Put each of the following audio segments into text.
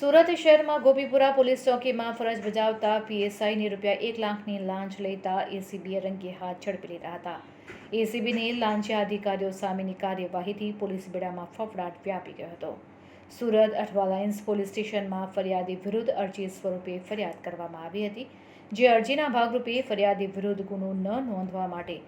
સુરત શહેરમાં ગોપીપુરા પોલીસ ચોકીમાં ફરજ બજાવતા પીએસઆઈને રૂપિયા એક લાખની લાંચ લેતા એસીબીએ રંગે હાથ ઝડપી લીધા હતા. એસીબીની લાંચિયા અધિકારીઓ સામેની કાર્યવાહીથી પોલીસ બેડામાં ફફડાટ વ્યાપી ગયો હતો. સુરત અઠવા લાઇન્સ પોલીસ સ્ટેશનમાં ફરિયાદી વિરુદ્ધ અરજી સ્વરૂપે ફરિયાદ કરવામાં આવી હતી, જે અરજીના ભાગરૂપે ફરિયાદી વિરુદ્ધ ગુનો ન નોંધવા માટે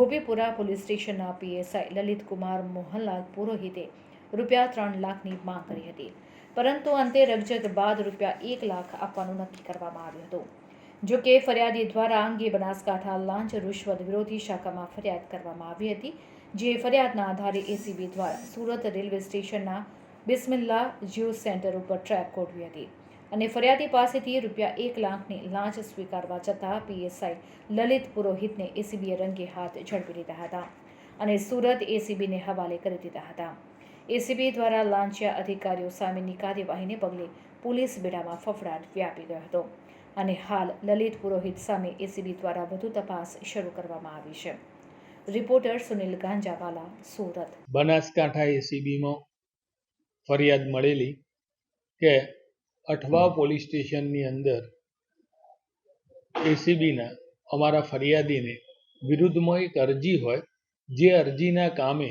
ગોપીપુરા પોલીસ સ્ટેશનના પીએસઆઈ લલિતકુમાર મોહનલાલ પુરોહિતે રૂપિયા ત્રણ લાખની માંગ કરી હતી. પરંતુ અંતે રગજત બાદ રૂપિયા એક લાખ આપવાનું નક્કી કરવામાં આવ્યું હતું. જો કે ફરિયાદી દ્વારા અંગે બનાસકાંઠા લાંચ રૂશ્વત વિરોધી શાખામાં ફરિયાદ કરવામાં આવી હતી, જે ફરિયાદના આધારે એસીબી દ્વારા સુરત રેલવે સ્ટેશનના બિસ્મિલ્લા જ્યુ સેન્ટર ઉપર ટ્રેપ ગોઠવી હતી અને ફરિયાદી પાસેથી રૂપિયા એક લાખની લાંચ સ્વીકારવા છતાં પીએસઆઈ લલિત પુરોહિતને એસીબીએ રંગે હાથ ઝડપી લીધા હતા અને સુરત એસીબીને હવાલે કરી દીધા હતા. એસીબી દ્વારા લાંચિયા અધિકારીઓ સામેની કાર્યવાહીને પગલે પોલીસ બેડામાં ફફડાટ વ્યાપી ગયો હતો. અને હાલ લલિત પુરોહિત સામે એસીબી દ્વારા વધુ તપાસ શરૂ કરવામાં આવી છે. રિપોર્ટર સુનિલ ગાંજાવાલા, સુરત. બનાસકાંઠા એસીબીમાં ફરિયાદ મળેલી કે અઠવા પોલીસ સ્ટેશનની અંદર એસીબીના અમારા ફરિયાદીને વિરુદ્ધમાં એક અરજી હોય, જે અરજીના કામે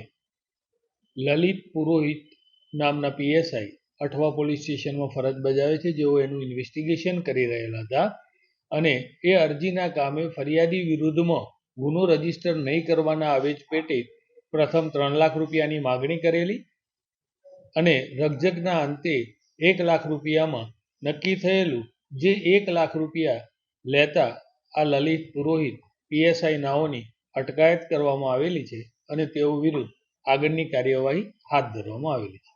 લલિત પુરોહિત નામના પીએસઆઈ અઠવા પોલીસ સ્ટેશનમાં ફરજ બજાવે છે. જેઓ એનું ઇન્વેસ્ટિગેશન કરી રહેલા હતા અને એ અરજીના કામે ફરિયાદી વિરુદ્ધમાં ગુનો રજિસ્ટર નહીં કરવાના આવેજ પેટે પ્રથમ ત્રણ લાખ રૂપિયાની માગણી કરેલી અને રકજકના અંતે એક લાખ રૂપિયામાં નક્કી થયેલું જે એક લાખ રૂપિયા લેતા આ લલિત પુરોહિત પીએસઆઈ નાઓની અટકાયત કરવામાં આવેલી છે અને તેઓ વિરુદ્ધ આગળની કાર્યવાહી હાથ ધરવામાં આવેલી છે.